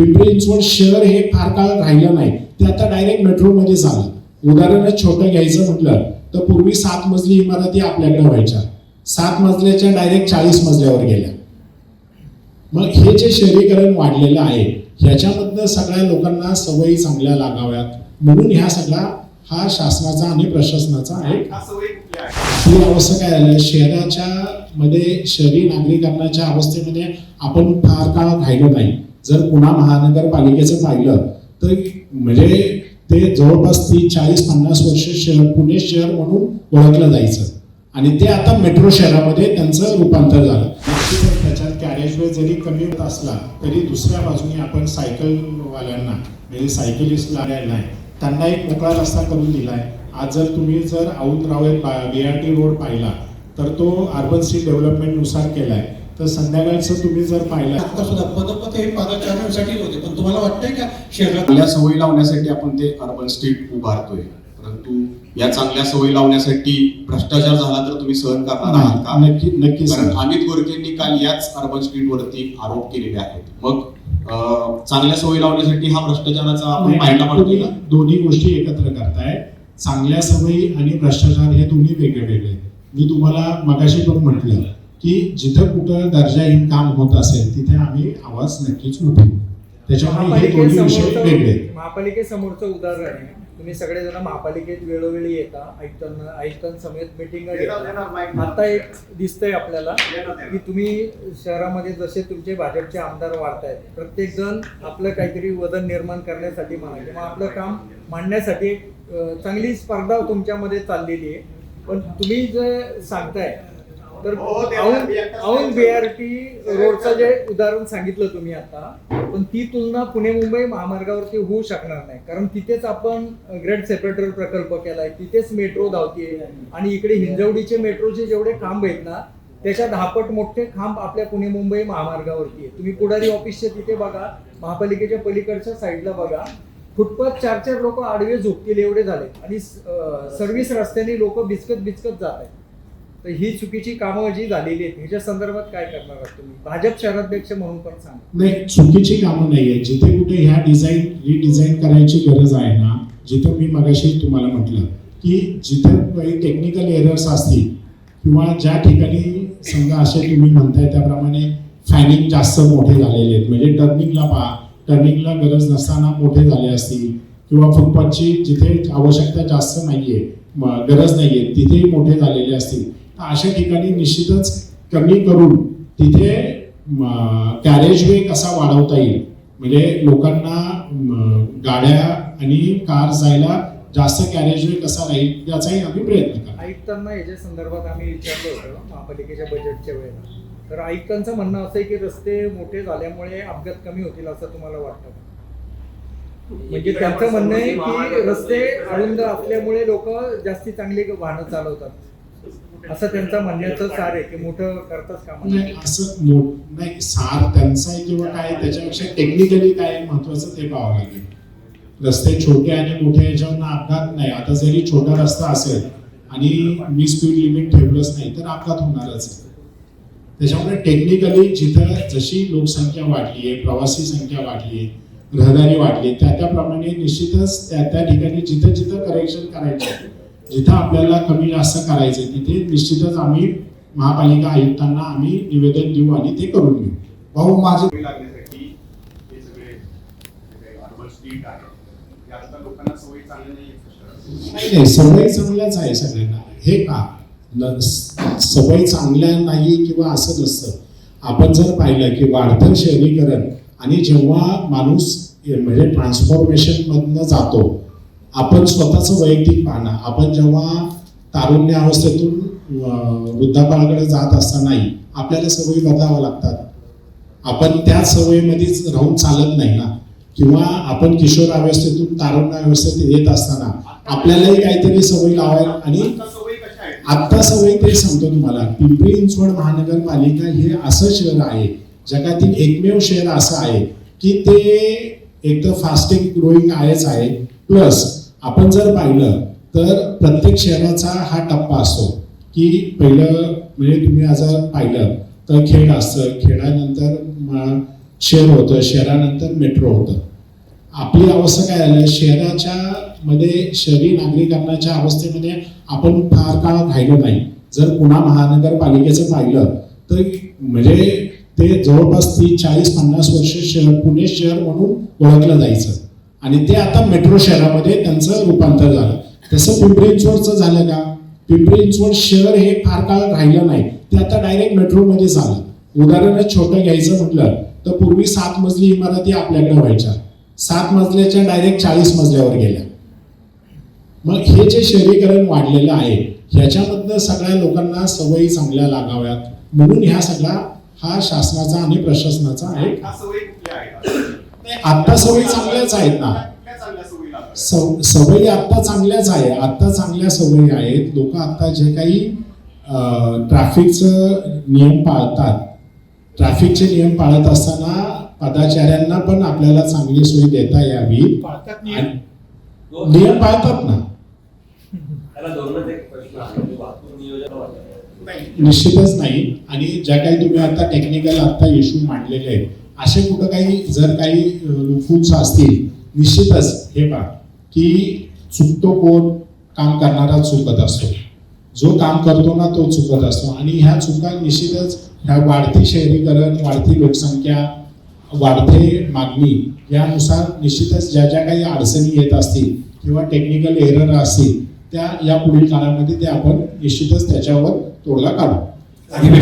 पिंपरी चिंचवड शहर हे फार काळ राहिलं नाही. ते आता डायरेक्ट मेट्रोमध्ये झालं. उदाहरणच छोटं घ्यायचं म्हटलं तर पूर्वी सात मजली इमारती आपल्याकडे व्हायच्या. सात मजल्याच्या डायरेक्ट चाळीस मजल्यावर गेल्या. मग हे जे शहरीकरण वाढलेलं आहे ह्याच्यामधनं सगळ्या लोकांना सवयी चांगल्या लागाव्यात. म्हणून ह्या सगळा हा शासनाचा आणि प्रशासनाचा आहे? ही अवस्था काय झालं? शहराच्या मध्ये शहरी नागरिकांच्या अवस्थेमध्ये आपण फार काळ राहिलो नाही जर पुन्हा महानगरपालिकेचं पाहिलं तर म्हणजे ते जवळपास तीस चाळीस पन्नास वर्ष शहर पुणे शहर म्हणून ओळखलं जायचं. आणि ते आता मेट्रो शहरामध्ये त्यांचं रूपांतर झालं. त्याच्यात त्याच्यात कॅरेजवे जरी कमी होत असला तरी दुसऱ्या बाजूने आपण सायकलवाल्यांना म्हणजे सायकलिस्टला नाही त्यांना एक मोकळा रस्ता करून दिलाय. आज जर तुम्ही जर Aundh Ravet B R T road पाहिला तर तो अर्बन सी डेव्हलपमेंटनुसार केलाय. तर संध्याकाळचं तुम्ही जर पाहिलं आता सुद्धा पदपथ हे होते पण तुम्हाला वाटतंय का शहरात चांगल्या सवयी लावण्यासाठी आपण ते अर्बन स्ट्रीट उभारतोय. परंतु या चांगल्या सवयी लावण्यासाठी भ्रष्टाचार झाला तर तुम्ही सहन करणार आहात का? नक्की नक्कीच कारण अमित गोरकेंनी काल याच अर्बन स्ट्रीट वरती आरोप केलेले आहेत. मग चांगल्या सवयी लावण्यासाठी हा भ्रष्टाचाराचा आपण पाहायला का? दोन्ही गोष्टी एकत्र करताय. चांगल्या सवयी आणि भ्रष्टाचार हे दोन्ही वेगळे वेगळे आहेत. मी तुम्हाला मगाशी पण म्हटलं की जिथं कुठं दर्जाहीन काम होत असेल तिथे आम्ही आवाज नक्कीच उठवू. त्याच्यामुळे हे दोन्ही विषय वेगळे. महापालिकेसमोरचं उदाहरण आहे. तुम्ही सगळेजण महापालिकेत वेळोवेळी येता आयुक्तांना आयुक्तांसमेत मिटिंग आता एक दिसतंय आपल्याला की तुम्ही शहरामध्ये जसे तुमचे भाजपचे आमदार वाढतायत प्रत्येक जण आपलं काहीतरी वजन निर्माण करण्यासाठी म्हणा किंवा आपलं काम मांडण्यासाठी एक चांगली स्पर्धा तुमच्यामध्ये चाललेली आहे. पण तुम्ही जे सांगताय तर औंध औंध बीआरटी रोडचं जे उदाहरण सांगितलं तुम्ही आता पण ती तुलना पुणे मुंबई महामार्गावरती होऊ शकणार नाही. कारण तिथेच आपण ग्रेड सेपरेटर प्रकल्प केलाय तिथेच मेट्रो धावतीये आणि इकडे हिंजवडीचे मेट्रोचे जेवढे खांब आहेत ना त्याच्या दहापट मोठे खांब आपल्या पुणे मुंबई महामार्गावरती आहे तुम्ही पुढारी ऑफिसचे तिथे बघा महापालिकेच्या पलीकडच्या साईडला बघा फुटपाथ चार चार लोक आडवे झोपतील एवढे झाले आणि सर्व्हिस रस्त्याने लोक बिचकत बिचकत जात आहेत तर ही चुकीची कामं जी झालेली आहेत ह्याच्या संदर्भात काय करणार आहात तुम्ही? भाजप शहराध्यक्ष म्हणून पण सांगा. नाही चुकीची कामं नाही आहेत. जिथे कुठे ह्या डिझाईन रिडिझाईन करायची गरज आहे ना जिथं मी मगाशी तुम्हाला म्हटलं की जिथे काही टेक्निकल एरर्स असतील किंवा ज्या ठिकाणी समजा असे तुम्ही म्हणताय त्याप्रमाणे फॅनिंग जास्त मोठे झालेले आहेत. म्हणजे टर्निंगला पहा टर्निंगला गरज नसताना मोठे झाले असतील किंवा फुटपाथची जिथे आवश्यकता जास्त नाहीये आहे गरज नाहीये तिथेही मोठे झालेले असतील. अशा ठिकाणी निश्चितच कमी करून तिथे कॅरेज वे कसा वाढवता येईल? म्हणजे लोकांना गाड्या आणि कार जायला जास्त कॅरेज वे कसा राहील याचाही आम्ही प्रयत्न करतो आयुक्तांना याच्या संदर्भात आम्ही विचारलं होतं महापालिकेच्या बजेटच्या वेळेला. तर आयुक्तांचं म्हणणं असं आहे की रस्ते मोठे झाल्यामुळे अपघात कमी होतील असं तुम्हाला वाटतं? म्हणजे त्यांचं म्हणणं आहे की रस्ते अरुंद असल्यामुळे लोक जास्ती चांगली वाहनं चालवतात. असं त्यांचं म्हणण्याचं सार आहे की मोठं करताच कामा. नाही असं नाही सार त्यांचा आहे किंवा काय त्याच्यापेक्षा टेक्निकली काय महत्वाचं ते पाहावं लागेल रस्ते छोटे आणि मोठे याच्यावरनं अपघात नाही आता जरी छोटा रस्ता असेल आणि मी स्पीड लिमिट ठेवलंच नाही तर अपघात होणारच आहे. त्याच्यामुळे टेक्निकली जिथं जशी लोकसंख्या वाढली आहे प्रवासी संख्या वाढली आहे रहदारी वाढली त्या त्याप्रमाणे निश्चितच त्या त्या ठिकाणी जिथं जिथं करेक्शन करायचं जिथं आपल्याला कमी जास्त करायचं तिथे निश्चितच आम्ही महापालिका आयुक्तांना आम्ही निवेदन देऊ आणि ते करून घेऊ. भाऊ माझं सवयी लागण्यासाठी हे सगळे अर्बन स्ट्रीट आहे आता लोकांना सवयी चांगल्या नाही नाही नाही सवय चांगल्याच आहे सगळ्यांना. हे का? सवय चांगल्या नाही किंवा असं नसतं. आपण जर पाहिलं की वाढतं शहरीकरण आणि जेव्हा माणूस म्हणजे ट्रान्सफॉर्मेशन मधनं जातो आपण स्वतःचं वैयक्तिक पाहणं. आपण जेव्हा तारुण्य अवस्थेतून अं, वृद्धापकाकडे जात असतानाही आपल्याला सवयी बदलाव्या लागतात. आपण त्या सवयीमध्येच राहून चालत नाही ना? किंवा आपण किशोर अवस्थेतून तारुण्य अवस्थेत येत असताना आपल्यालाही काहीतरी सवयी लावायला आणि आत्ता सवयी ते सांगतो तुम्हाला. पिंपरी चिंचवड महानगरपालिका हे असं शहर आहे जगातील एकमेव शहर असं आहे की ते एक तर फास्टेस्ट ग्रोईंग आहेच आहे. प्लस आपण जर पाहिलं तर प्रत्येक शहराचा हा टप्पा असतो की पहिलं म्हणजे तुम्ही आज पाहिलं तर खेड असतं. खेळानंतर शहर होतं शहरानंतर मेट्रो होतं. आपली अवस्था काय झाली? शहराच्या मध्ये शहरी नागरिकांच्या अवस्थेमध्ये आपण फार काळ राहिलो नाही. जर पुन्हा महानगरपालिकेचं पाहिलं तर म्हणजे ते जवळपास तीस चाळीस पन्नास वर्ष शहर पुणे शहर म्हणून ओळखलं जायचं. आणि ते आता मेट्रो शहरामध्ये त्यांचं रूपांतर झालं. तसं पिंपरी चिंचवडचं झालं का? पिंपरी चिंचवड शहर हे फार काळ राहिलं नाही. ते आता डायरेक्ट मेट्रोमध्ये झालं. उदाहरण छोटं घ्यायचं म्हटलं तर पूर्वी सात मजली इमारती आपल्याकडे व्हायच्या. सात मजल्याच्या डायरेक्ट चाळीस मजल्यावर गेल्या. मग हे जे शहरीकरण वाढलेलं आहे ह्याच्यामधनं सगळ्या लोकांना सवयी चांगल्या लागाव्यात. म्हणून ह्या सगळा हा शासनाचा आणि प्रशासनाचा आहे. आता सवयी चांगल्याच आहेत ना? सव- सवयी आता चांगल्याच आहे. आता चांगल्या सवयी आहेत. लोक आता जे काही ट्रॅफिकचं नियम पाळतात. ट्रॅफिकचे नियम पाळत असताना पदाचाऱ्यांना पण आपल्याला चांगली सोय देता यावी. पाळतात नियम. पाळतात ना? त्याला धोरणच एक प्रश्न आहे. की वाहतूक नियोजन वाटतं निश्चितच नाही. आणि ज्या काही तुम्ही आता टेक्निकल आता इश्यू मांडलेले आहेत असे कुठं काही जर काही लुफूल्स असतील निश्चितच हे पहा की चुकतो कोण काम करणारा चुकत असतो. जो काम करतो ना तो चुकत असतो. आणि ह्या चुका निश्चितच ह्या वाढती शहरीकरण वाढती लोकसंख्या वाढते मागणी यानुसार निश्चितच ज्या ज्या काही अडचणी येत असतील किंवा टेक्निकल एरर असतील त्या या पुढील काळामध्ये ते आपण निश्चितच त्याच्यावर तोडगा काढू. आणि